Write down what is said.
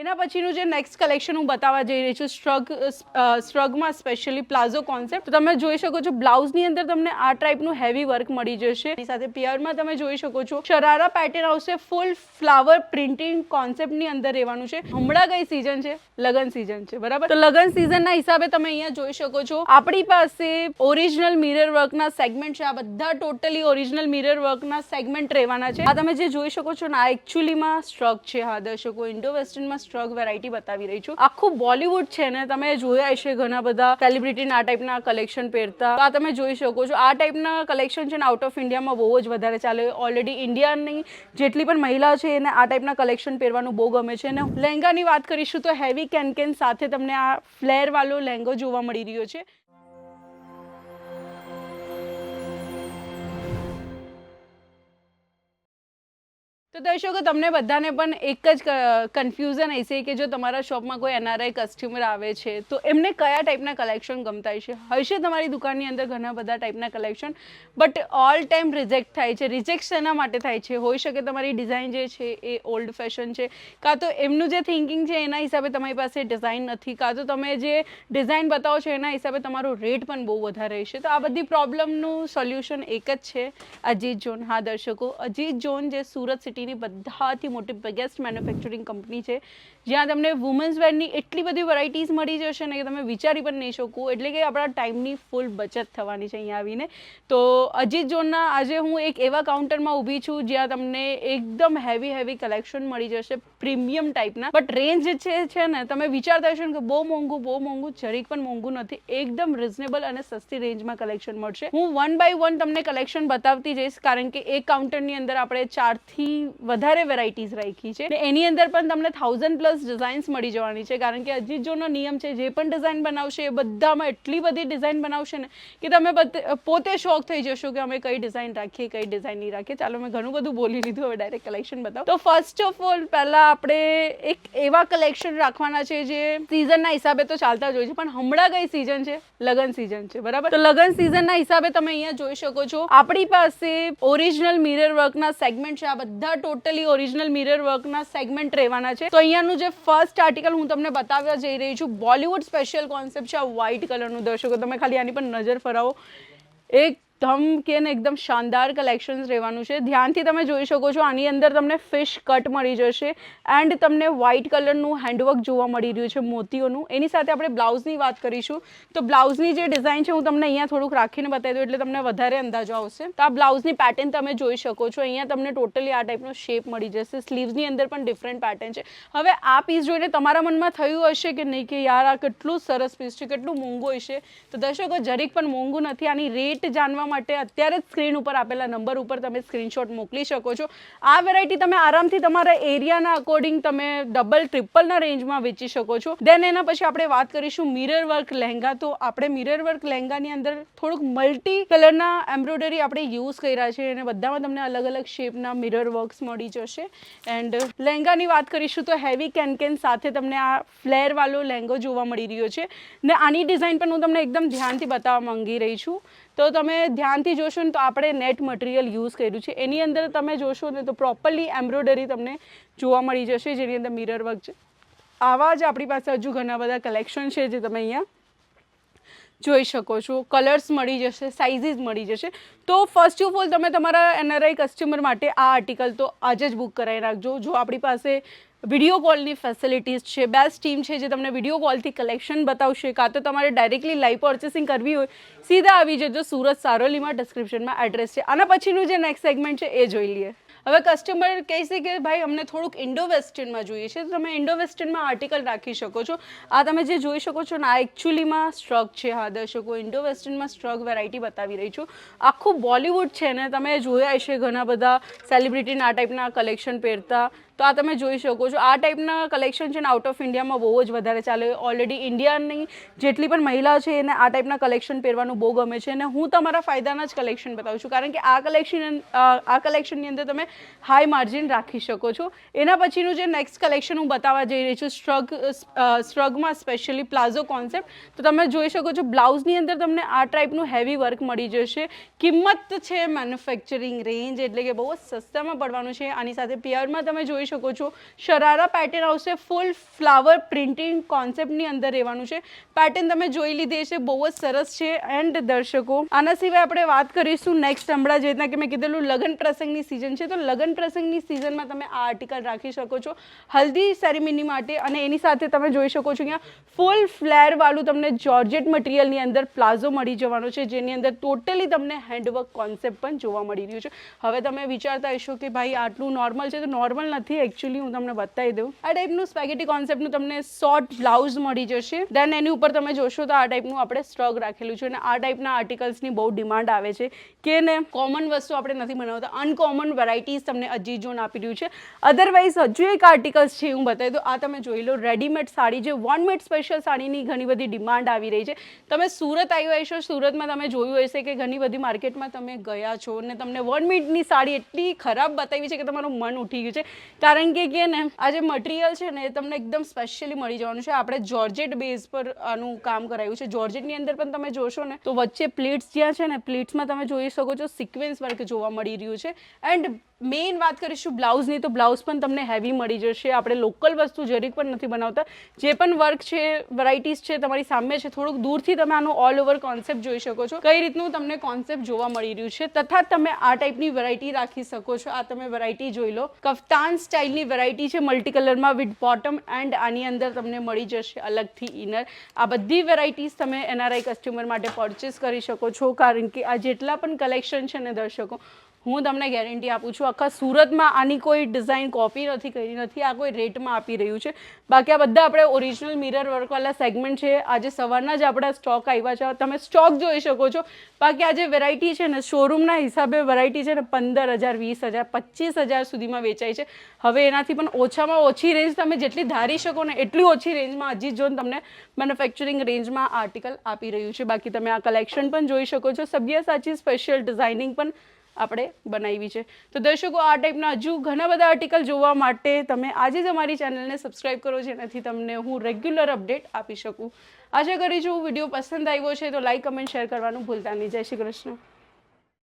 એના પછીનું જે નેક્સ્ટ કલેક્શન હું બતાવવા જઈ રહી છું સ્ટ્રગ સ્ટ્રગમાં સ્પેશિયલી પ્લાઝો કોન્સેપ્ટ તમે જોઈ શકો છો, બ્લાઉઝની અંદર તમને આ ટાઈપનું હેવી વર્ક મળી જશે. એની સાથે પિયરમાં તમે જોઈ શકો છો શરારા પેટર્ન આવશે ફૂલ ફ્લાવર પ્રિન્ટિંગ કોન્સેપ્ટની અંદર રહેવાનું છે. હમણાં કઈ સિઝન છે, લગન સિઝન છે, બરાબર? તો લગન સિઝનના હિસાબે તમે અહીંયા જોઈ શકો છો, આપણી પાસે ઓરિજિનલ મિરર વર્કના સેગમેન્ટ છે. આ બધા ટોટલી ઓરિજિનલ મિરર વર્કના સેગમેન્ટ રહેવાના છે. આ તમે જે જોઈ શકો છો ને, આ એકચ્યુઅલીમાં સ્ટ્રગ છે, હા, દર્શકો ઇન્ડો વેસ્ટર્નમાં સ્ટ્રક વેરાયટી બતાવી રહી છું. આખું બોલિવૂડ છે ને, તમે જોયા હશે ઘણા બધા સેલિબ્રિટીના આ ટાઈપના કલેક્શન પહેરતા. આ તમે જોઈ શકો છો. આ ટાઈપના કલેક્શન છે ને આઉટ ઓફ ઇન્ડિયામાં બહુ જ વધારે ચાલે. ઓલરેડી ઇન્ડિયાની જેટલી પણ મહિલા છે, એને આ ટાઈપના કલેક્શન પહેરવાનું બહુ ગમે છે. અને લહેંગાની વાત કરીશું તો હેવી કેન કેન સાથે તમને આ ફ્લેર વાળો લહેંગો જોવા મળી રહ્યો છે. તો દર્શકો, તમને બધાને પણ એક જ કન્ફ્યુઝન હશે કે જો તમારા શોપમાં કોઈ એનઆરઆઈ કસ્ટમર આવે છે, તો એમને કયા ટાઈપના કલેક્શન ગમતા હશે? હશે તમારી દુકાનની અંદર ઘણા બધા ટાઈપના collection but all time reject થાય છે. રિજેક્ટ શેના માટે થાય છે? હોઈ શકે તમારી ડિઝાઇન જે છે એ ઓલ્ડ ફેશન છે, કાં તો એમનું જે થિંકિંગ છે એના હિસાબે તમારી પાસે ડિઝાઇન નથી, કાં તો તમે જે ડિઝાઇન બતાવો છો એના હિસાબે તમારો રેટ પણ બહુ વધારે હશે. તો આ બધી પ્રોબ્લેમનું સોલ્યુશન એક જ છે. અજીત ઝોન હા, દર્શકો, અજીત ઝોન જે સુરત સિટીની બધાથી મોટી બિગેસ્ટ મેન્યુફેક્ચરિંગ કંપની છે. જ્યાં તમને વુમન્સ વેરની એટલી બધી વેરાયટીઝ મળી જશે ને કે તમે વિચારી પણ નહીં શકો. એટલે કે આપણા ટાઈમની ફૂલ બચત થવાની છે અહીંયા આવીને. તો અજીત ઝોનના આજે હું એક એવા કાઉન્ટરમાં ઊભી છું જ્યાં તમને એકદમ હેવી હેવી કલેક્શન મળી જશે પ્રીમિયમ ટાઈપના બટ રેન્જ છે છે ને, તમે વિચારતા હશો કે બહુ મોંઘું બહુ મોંઘું, જરીક પણ મોંઘું નથી. એકદમ રિઝનેબલ અને સસ્તી રેન્જમાં કલેક્શન મળશે. હું વન બાય વન તમને કલેક્શન બતાવતી જઈશ, કારણ કે એક કાઉન્ટરની અંદર આપણે ચારથી વધારે વેરાયટીઝ રાખી છે. એની અંદર પણ તમને થાઉઝન્ડ પ્લસ ડિઝાઇન્સ મળી જવાની છે. કારણ કે અજીત જોનો નિયમ છે, જે પણ ડિઝાઇન બનાવશે, એ બધામાં એટલી બધી ડિઝાઇન બનાવશે ને કે તમે પોતે શોખ થઈ જશો કે અમે કઈ ડિઝાઇન રાખીએ, કઈ ડિઝાઇન નહીં રાખીએ. ચાલો, મેં ઘણું બધું બોલી લીધું, હવે ડાયરેક્ટ કલેક્શન બતાવો. તો ફર્સ્ટ ઓફ ઓલ પહેલાં આપણે એક એવા કલેક્શન રાખવાના છે જે સિઝનના હિસાબે તો ચાલતા જ હોય છે, પણ હમણાં કઈ સિઝન છે, લગન સિઝન છે, બરાબર? તો લગન સિઝનના હિસાબે તમે અહીંયા જોઈ શકો છો, આપણી પાસે ઓરિજિનલ મિરર વર્કના સેગમેન્ટ છે, આ બધા ટોટલી ઓરિજિનલ મિરર વર્કના સેગમેન્ટ રહેવાના છે. તો અહીંયાનું જે ફર્સ્ટ આર્ટિકલ હું તમને બતાવવા જઈ રહી છું બોલિવૂડ સ્પેશિયલ કોન્સેપ્ટ છે આ વ્હાઇટ કલરનું દર્શકો, તમે ખાલી આની પર નજર ફરાવો. એકદમ કે ને એકદમ શાનદાર કલેક્શન્સ રહેવાનું છે. ધ્યાનથી તમે જોઈ શકો છો, આની અંદર તમને ફિશ કટ મળી જશે એન્ડ તમને વ્હાઇટ કલરનું હેન્ડવર્ક જોવા મળી રહ્યું છે, મોતીઓનું. એની સાથે આપણે બ્લાઉઝની વાત કરીશું. તો બ્લાઉઝની જે ડિઝાઇન છે, હું તમને અહીંયા થોડુંક રાખીને બતાવી દઉં, એટલે તમને વધારે અંદાજો આવશે. તો આ બ્લાઉઝની પેટર્ન તમે જોઈ શકો છો. અહીંયા તમને ટોટલી આ ટાઈપનો શેપ મળી જશે. સ્લીવ્સની અંદર પણ ડિફરન્ટ પેટર્ન છે. હવે આ પીસ જોઈને તમારા મનમાં થયું હશે કે નહીં કે યાર આ કેટલું સરસ પીસ છે, કેટલું મોંઘું હશે? તો દર્શકો, જરીક પણ મોંઘું નથી. આની રેટ જાણવા માટે અત્યારે જ સ્ક્રીન ઉપર આપેલા નંબર ઉપર તમે સ્ક્રીનશોટ મોકલી શકો છો. આ વેરાયટી તમે આરામથી તમારા એરિયાના અકોર્ડિંગ તમે ડબલ ટ્રિપલના રેન્જમાં વેચી શકો છો. દેન એના પછી આપણે વાત કરીશું મિરર વર્ક લહેંગા. તો આપણે મિરર વર્ક લહેંગાની અંદર થોડુંક મલ્ટી કલરના એમ્બ્રોઇડરી આપણે યુઝ કર્યા છે અને બધામાં તમને અલગ અલગ શેપના મિરર વર્ક્સ મળી જશે. એન્ડ લહેંગાની વાત કરીશું તો હેવી કેન કેન સાથે તમને આ ફ્લેરવાળો લહેંગો જોવા મળી રહ્યો છે. ને આની ડિઝાઇન પણ હું તમને એકદમ ધ્યાનથી બતાવવા માંગી રહી છું. તો તમે ધ્યાનથી જોશો ને તો આપણે નેટ મટીરિયલ યુઝ કર્યું છે. એની અંદર તમે જોશો ને તો પ્રોપરલી એમ્બ્રોઇડરી તમને જોવા મળી જશે, જેની અંદર મિરર વર્ક છે. આવા જ આપણી પાસે હજુ ઘણા બધા કલેક્શન છે જે તમે અહીંયા જોઈ શકો છો. કલર્સ મળી જશે સાઇઝીસ મળી જશે. તો ફર્સ્ટ ઓફ ઓલ તમે તમારા એનઆરઆઈ કસ્ટમર માટે આ આર્ટિકલ તો આજે જ બુક કરાવી રાખજો. જો આપણી પાસે વીડિયો કોલની ફેસિલિટીઝ છે બેસ્ટ ટીમ છે જે તમને વીડિયો કોલથી કલેક્શન બતાવશે, કાં તો તમારે ડાયરેક્ટલી લાઈવ પર્ચેસિંગ કરવી હોય, સીધા આવી જજો સુરત સારોલીમાં ડિસ્ક્રિપ્શનમાં એડ્રેસ છે. આના પછીનું જે નેક્સ્ટ સેગમેન્ટ છે, એ જોઈ લઈએ. હવે કસ્ટમર કહેશે કે ભાઈ, અમને થોડુંક ઇન્ડો વેસ્ટર્નમાં જોઈએ છે. તો તમે ઇન્ડો વેસ્ટર્નમાં આર્ટિકલ રાખી શકો છો. આ તમે જે જોઈ શકો છો ને, આ એકચ્યુઅલીમાં સ્ટ્રગ છે. હા, દર્શકો ઇન્ડો વેસ્ટર્નમાં સ્ટ્રગ વેરાયટી બતાવી રહી છું. આખું બોલિવૂડ છે ને, તમે જોયા હશે ઘણા બધા સેલિબ્રિટીના આ ટાઈપના કલેક્શન પહેરતા. તો આ તમે જોઈ શકો છો. આ ટાઈપના કલેક્શન છે ને આઉટ ઓફ ઇન્ડિયામાં બહુ જ વધારે ચાલે. ઓલરેડી ઇન્ડિયાની જેટલી પણ મહિલાઓ છે એને આ ટાઈપના કલેક્શન પહેરવાનું બહુ ગમે છે. અને હું તમારા ફાયદાના જ કલેક્શન બતાવું છું. કારણ કે આ કલેક્શન આ કલેક્શનની અંદર તમે હાઈ માર્જિન રાખી શકો છો. એના પછીનું જે નેક્સ્ટ કલેક્શન હું બતાવવા જઈ રહી છું સ્ટ્રગ સ્ટ્રગમાં સ્પેશિયલી પ્લાઝો કોન્સેપ્ટ તો તમે જોઈ શકો છો બ્લાઉઝની અંદર તમને આ ટાઈપનું હેવી વર્ક મળી જશે. કિંમત છે મેન્યુફેક્ચરિંગ રેન્જ એટલે કે બહુ જ સસ્તામાં પડવાનું છે. આની સાથે પિયરમાં તમે જોઈ જોઈ શકો છો. શરારા પેટર્ન આવશે ફૂલ ફ્લાવર પ્રિન્ટિંગ કોન્સેપ્ટની અંદર રહેવાનું છે. પેટર્ન તમે જોઈ લીધી છે બહુ જ સરસ છે એન્ડ દર્શકો. આના સિવાય આપણે વાત કરીશું નેક્સ્ટ હમણાં જે રીતના કે મેં કીધેલું લગ્ન પ્રસંગની સિઝન છે. તો લગ્ન પ્રસંગની સિઝનમાં તમે આ આર્ટિકલ રાખી શકો છો. હલ્દી સેરેમની માટે અને એની સાથે તમે જોઈ શકો છો અહીંયા ફૂલ ફ્લેર વાળું તમને જોર્જેટ મટીરિયલની અંદર પ્લાઝો મળી જવાનો છે. જેની અંદર ટોટલી તમને હેન્ડવર્ક કોન્સેપ્ટ પણ જોવા મળી રહ્યું છે. હવે તમે વિચારતા હશો કે ભાઈ આટલું નોર્મલ છે તો નોર્મલ નથી એકચ્યુઅલી હું તમને બતાવી દઉં. આ ટાઈપનું સ્પેગેટી કોન્સેપ્ટનું તમને શોર્ટ બ્લાઉઝ મળી જશે. દેન એની ઉપર તમે જોશો તો આ ટાઈપનું આપણે સ્ટ્રગ રાખેલું છે અને આ ટાઈપના આર્ટિકલ્સની બહુ ડિમાન્ડ આવે છે. કે ને કોમન વસ્તુ આપણે નથી બનાવતા અનકોમન વેરાયટીઝ તમને અજી જોન આપી રહ્યું છે. અધરવાઇઝ હજુ એક આર્ટિકલ્સ છે, હું બતાવી દઉં. આ તમે જોઈ લો રેડીમેડ સાડી જે વન મેડ સ્પેશિયલ સાડીની ઘણી બધી ડિમાન્ડ આવી રહી છે. તમે સુરત આવ્યા હશો, સુરતમાં તમે જોયું હશે કે ઘણી બધી માર્કેટમાં તમે ગયા છો અને તમને વન મીટની સાડી એટલી ખરાબ બતાવી છે કે તમારું મન ઉઠી ગયું છે. કારણ કે કે ને, આ જે મટીરિયલ છે ને, એ તમને એકદમ સ્પેશિયલી મળી જવાનું છે. આપણે જોર્જેટ બેઝ પર આનું કામ કરાયું છે. જોર્જેટની અંદર પણ તમે જોશો ને, તો વચ્ચે પ્લેટ્સ જ્યાં છે ને પ્લેટ્સમાં તમે જોઈ શકો છો સિક્વેન્સ વર્ક જોવા મળી રહ્યું છે. એન્ડ મેઇન વાત કરીશું બ્લાઉઝની, તો બ્લાઉઝ પણ તમને હેવી મળી જશે. આપણે લોકલ વસ્તુ જરીક પણ નથી બનાવતા. જે પણ વર્ક છે વેરાયટીઝ છે, તમારી સામે છે, થોડુંક દૂરથી તમે આનું ઓલ ઓવર કોન્સેપ્ટ જોઈ શકો છો. કઈ રીતનું તમને કોન્સેપ્ટ જોવા મળી રહ્યું છે, તથા તમે આ ટાઈપની વેરાયટી રાખી શકો છો. આ તમે વેરાયટી જોઈ લો. કફતાન સ્ટાઇલની વેરાયટી છે મલ્ટી કલરમાં વિથ બોટમ એન્ડ આની અંદર તમને મળી જશે અલગથી ઇનર આ બધી વેરાયટીઝ તમે એનઆરઆઈ કસ્ટમર માટે પરચેસ કરી શકો છો, કારણ કે આ જેટલા પણ કલેક્શન છે ને દર્શકો હું તમને ગેરંટી આપું છું, આખા સુરતમાં આની કોઈ ડિઝાઇન કોપી નથી કરી, નથી, આ કોઈ રેટમાં આપી રહ્યું છે. બાકી આ બધા આપણે ઓરિજિનલ મિરર વર્કવાળા સેગમેન્ટ છે. આજે સવારના જ આપણા સ્ટોક આવ્યા છે. તમે સ્ટોક જોઈ શકો છો. બાકી આ જે વેરાયટી છે ને શોરૂમના હિસાબે વેરાયટી છે ને, પંદર હજાર, વીસ હજાર, પચીસ હજાર સુધીમાં વેચાય છે. હવે એનાથી પણ ઓછામાં ઓછી રેન્જ તમે જેટલી ધારી શકો ને, એટલી ઓછી રેન્જમાં હજી જોન તમને મેન્યુફેક્ચરિંગ રેન્જમાં આર્ટિકલ આપી રહ્યું છે. બાકી તમે આ કલેક્શન પણ જોઈ શકો છો. સબ્યાસાચી સ્પેશિયલ ડિઝાઇનિંગ પણ આપણે બનાવી છે. તો દર્શકો, આ ટાઈપના હજુ ઘણા બધા આર્ટિકલ જોવા માટે તમે આજે જ અમારી ચેનલને સબસ્ક્રાઈબ કરો જેનાથી તમને હું રેગ્યુલર અપડેટ આપી શકું. આશા કરી છું વીડિયો પસંદ આવ્યો છે તો લાઈક કમેન્ટ શેર કરવાનું ભૂલતા નહીં. જય શ્રી કૃષ્ણ.